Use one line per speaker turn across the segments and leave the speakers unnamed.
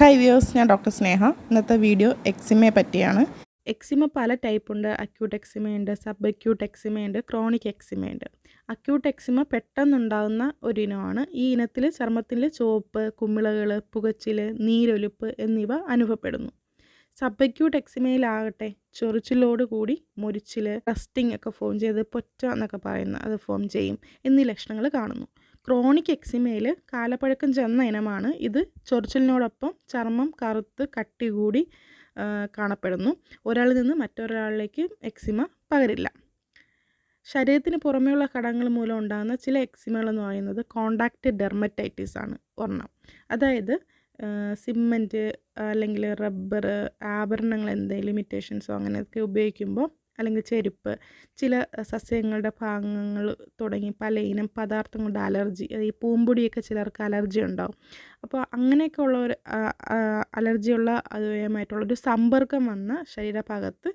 Hi views ഞാൻ doctor Sneha. ഇന്നത്തെ video എക്സിമയെ പറ്റിയാണ്. എക്സിമ പല ടൈപ്പ് ഉണ്ട്. അക്യൂട്ട് എക്സിമയുണ്ട് സബ് അക്യൂട്ട് എക്സിമ ഉണ്ട് ക്രോണിക് എക്സിമ ഉണ്ട്. അക്യൂട്ട് എക്സിമ പെട്ടെന്നുണ്ടാകുന്ന ഒരു ഇനമാണ്. ഈ ഇനത്തിൽ ചർമ്മത്തിൽ ചുവപ്പ് കുമിളകൾ പുകച്ചിൽ നീരൊലിപ്പ് എന്നിവ അനുഭവപ്പെടുന്നു. സബ് അക്യൂട്ട് എക്സിമയിലാകട്ടെ ചൊറിച്ചിലോട് കൂടി മുരിച്ചിൽ റസ്റ്റിംഗ് ഒക്കെ ഫോം ചെയ്ത് പൊറ്റ എന്നൊക്കെ പറയുന്ന അത് ഫോം ചെയ്യും എന്നീ ലക്ഷണങ്ങൾ കാണുന്നു. ക്രോണിക് എക്സിമയിൽ കാലപ്പഴക്കം ചെന്ന ഇനമാണ്. ഇത് ചൊറിച്ചിലിനോടൊപ്പം ചർമ്മം കറുത്ത് കട്ടി കൂടി കാണപ്പെടുന്നു. ഒരാളിൽ നിന്ന് മറ്റൊരാളിലേക്ക് എക്സിമ പകരില്ല. ശരീരത്തിന് പുറമെയുള്ള ഘടകങ്ങൾ മൂലം ഉണ്ടാകുന്ന ചില എക്സിമകൾ എന്ന് പറയുന്നത് കോണ്ടാക്റ്റ് ഡെർമറ്റൈറ്റിസ് ആണ് ഒരെണ്ണം. അതായത് സിമ്മന്റ് അല്ലെങ്കിൽ റബ്ബർ ആഭരണങ്ങൾ എന്തെങ്കിലും ഇമിറ്റേഷൻസോ അങ്ങനെയൊക്കെ ഉപയോഗിക്കുമ്പോൾ അല്ലെങ്കിൽ ചെരുപ്പ് ചില സസ്യങ്ങളുടെ ഭാഗങ്ങൾ തുടങ്ങി പല ഇനം പദാർത്ഥങ്ങളുടെ അലർജി ഈ പൂമ്പൊടിയൊക്കെ ചിലർക്ക് അലർജി ഉണ്ടാവും. അപ്പോൾ അങ്ങനെയൊക്കെ ഉള്ള ഒരു അലർജിയുള്ള അതുമായിട്ടുള്ളൊരു സമ്പർക്കം വന്ന ശരീരഭാഗത്ത്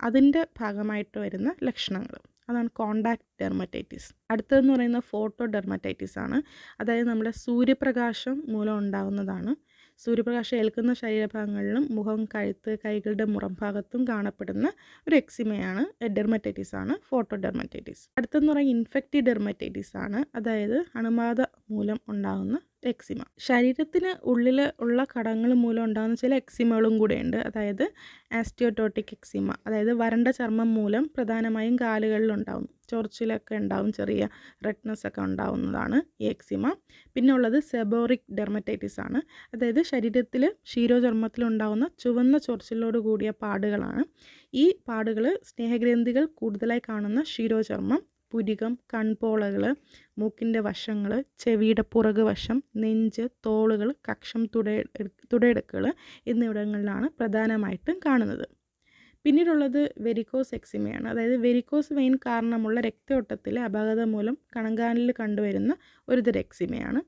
അതിന്റെ ഭാഗമായിട്ട് വരുന്ന ലക്ഷണങ്ങൾ. അതാണ് കോണ്ടാക്ട് ഡെർമറ്റൈറ്റിസ്. അടുത്തതെന്ന് പറയുന്നത് ഫോട്ടോ ഡെർമറ്റൈറ്റിസ് ആണ്. അതായത് നമ്മുടെ സൂര്യപ്രകാശം മൂലം ഉണ്ടാകുന്നതാണ് സൂര്യപ്രകാശം ഏൽക്കുന്ന ശരീരഭാഗങ്ങളിലും മുഖം കഴുത്ത് കൈകളുടെ മുറം ഭാഗത്തും കാണപ്പെടുന്ന ഒരു എക്സിമയാണ് ഡെർമറ്റൈറ്റിസ് ആണ് ഫോട്ടോ ഡെർമറ്റൈറ്റിസ് അടുത്തെന്ന് പറയുന്നത് ഇൻഫെക്റ്റീവ് ഡെർമറ്റൈറ്റിസ് ആണ്. അതായത് അണുബാധ മൂലം ഉണ്ടാകുന്ന എക്സിമ. ശരീരത്തിന് ഉള്ളിൽ ഉള്ള ഘടകങ്ങൾ മൂലം ഉണ്ടാകുന്ന ചില എക്സിമകളും കൂടെയുണ്ട്. അതായത് ആസ്റ്റിയോട്ടോട്ടിക് എക്സിമ അതായത് വരണ്ട ചർമ്മം മൂലം പ്രധാനമായും കാലുകളിൽ ഉണ്ടാകും ചൊറിച്ചിലൊക്കെ ഉണ്ടാവും ചെറിയ റെഡ്നെസ് ഒക്കെ ഉണ്ടാവുന്നതാണ് ഈ എക്സിമ. പിന്നെ ഉള്ളത് സെബോറിക് ഡെർമറ്റൈറ്റിസ് ആണ്. അതായത് ശരീരത്തിൽ ക്ഷീരോചർമ്മത്തിൽ ഉണ്ടാകുന്ന ചുവന്ന ചൊറിച്ചിലോട് കൂടിയ പാടുകളാണ്. ഈ പാടുകൾ സ്നേഹഗ്രന്ഥികൾ കൂടുതലായി കാണുന്ന ക്ഷീരോചർമ്മം പുരികം കൺപോളകൾ മൂക്കിന്റെ വശങ്ങൾ ചെവിയുടെ പുറക് വശം നെഞ്ച് തോളുകൾ കക്ഷം തുട തുടയെടുക്കുകൾ എന്നിവിടങ്ങളിലാണ് പ്രധാനമായിട്ടും കാണുന്നത്. പിന്നീടുള്ളത് വെരിക്കോസ് എക്സിമയാണ്. അതായത് വെരിക്കോസ് വെയിൻ കാരണമുള്ള രക്തയോട്ടത്തിലെ അപകടം മൂലം കണങ്കാലിൽ കണ്ടുവരുന്ന ഒരുതരം എക്സിമയാണ്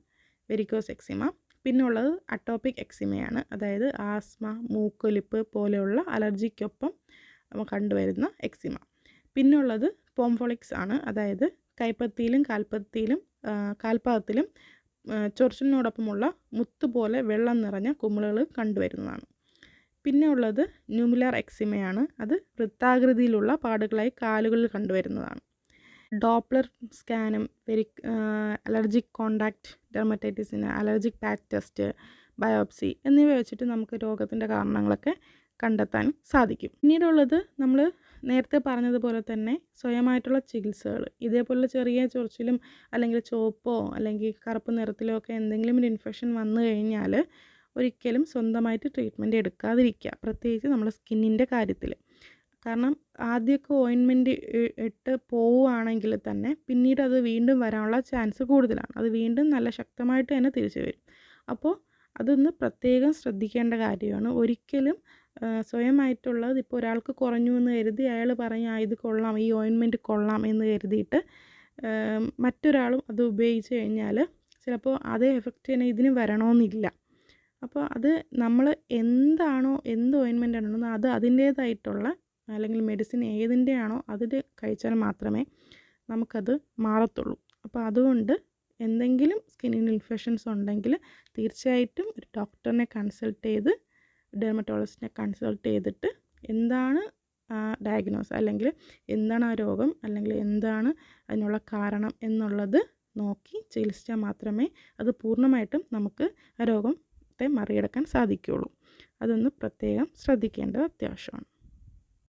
വെരിക്കോസ് എക്സിമ. പിന്നുള്ളത് അട്ടോപ്പിക് എക്സിമയാണ്. അതായത് ആസ്മ മൂക്കൊലിപ്പ് പോലെയുള്ള അലർജിക്കൊപ്പം കണ്ടുവരുന്ന എക്സിമ. പിന്നുള്ളത് പോംഫോളിക്സ് ആണ്. അതായത് കൈപ്പത്തിയിലും കാൽപ്പത്തിയിലും കാൽപാദത്തിലും ചൊറിച്ചിലിനോടൊപ്പമുള്ള മുത്തുപോലെ വെള്ളം നിറഞ്ഞ കുമിളുകൾ കണ്ടുവരുന്നതാണ്. പിന്നെ ഉള്ളത് ന്യൂമുലാർ എക്സിമയാണ്. അത് വൃത്താകൃതിയിലുള്ള പാടുകളായി കാലുകളിൽ കണ്ടുവരുന്നതാണ്. ഡോപ്ലർ സ്കാനും വെരി അലർജിക് കോണ്ടാക്ട് ഡെർമറ്റൈറ്റിസിന് അലർജിക് പാച്ച് ടെസ്റ്റ് ബയോപ്സി എന്നിവ വെച്ചിട്ട് നമുക്ക് രോഗത്തിന്റെ കാരണങ്ങളൊക്കെ കണ്ടെത്താൻ സാധിക്കും. പിന്നീടുള്ളത് നമ്മൾ നേരത്തെ പറഞ്ഞതുപോലെ തന്നെ സ്വയമായിട്ടുള്ള ചികിത്സകൾ. ഇതേപോലെ ചെറിയ ചൊറിച്ചിലും അല്ലെങ്കിൽ ചുവപ്പോ അല്ലെങ്കിൽ കറുപ്പ് നിറത്തിലോ ഒക്കെ എന്തെങ്കിലും ഒരു ഇൻഫെക്ഷൻ വന്നു കഴിഞ്ഞാൽ ഒരിക്കലും സ്വന്തമായിട്ട് ട്രീറ്റ്മെന്റ് എടുക്കാതിരിക്കുക. പ്രത്യേകിച്ച് നമ്മുടെ സ്കിന്നിന്റെ കാര്യത്തിൽ. കാരണം ആദ്യമൊക്കെ ഓയിൻമെന്റ് ഇട്ട് പോവുകയാണെങ്കിൽ തന്നെ പിന്നീട് അത് വീണ്ടും വരാനുള്ള ചാൻസ് കൂടുതലാണ്. അത് വീണ്ടും നല്ല ശക്തമായിട്ട് തന്നെ തിരിച്ചു വരും. അപ്പോൾ അതൊന്ന് പ്രത്യേകം ശ്രദ്ധിക്കേണ്ട കാര്യമാണ്. ഒരിക്കലും സ്വയമായിട്ടുള്ളത് ഇപ്പോൾ ഒരാൾക്ക് കുറഞ്ഞു എന്ന് കരുതി അയാൾ പറയും ആ ഇത് കൊള്ളാം ഈ ഓയിൻമെന്റ് കൊള്ളാം എന്ന് കരുതിയിട്ട് മറ്റൊരാളും അത് ഉപയോഗിച്ച് കഴിഞ്ഞാൽ ചിലപ്പോൾ അതേ എഫക്റ്റ് തന്നെ ഇതിന് വരണമെന്നില്ല. അപ്പോൾ അത് നമ്മൾ എന്താണോ എന്ത് ഓയിൻമെന്റ് ആണോ അത് അതിന്റേതായിട്ടുള്ള അല്ലെങ്കിൽ മെഡിസിൻ ഏതിന്റെ ആണോ അതിൽ കഴിച്ചാൽ മാത്രമേ നമുക്കത് മാറത്തുള്ളൂ. അപ്പോൾ അതുകൊണ്ട് എന്തെങ്കിലും സ്കിന്നിന് ഇൻഫെക്ഷൻസ് ഉണ്ടെങ്കിൽ തീർച്ചയായിട്ടും ഒരു ഡോക്ടറിനെ കൺസൾട്ട് ചെയ്ത് ഡെർമറ്റോളജിസ്റ്റിനെ കൺസൾട്ട് ചെയ്തിട്ട് എന്താണ് ഡയഗ്നോസ് അല്ലെങ്കിൽ എന്താണ് ആ രോഗം അല്ലെങ്കിൽ എന്താണ് അതിനുള്ള കാരണം എന്നുള്ളത് നോക്കി ചികിത്സിച്ചാൽ മാത്രമേ അത് പൂർണമായിട്ടും നമുക്ക് ആ രോഗത്തെ മറികടക്കാൻ സാധിക്കുകയുള്ളൂ. അതൊന്ന് പ്രത്യേകം ശ്രദ്ധിക്കേണ്ടത് അത്യാവശ്യമാണ്.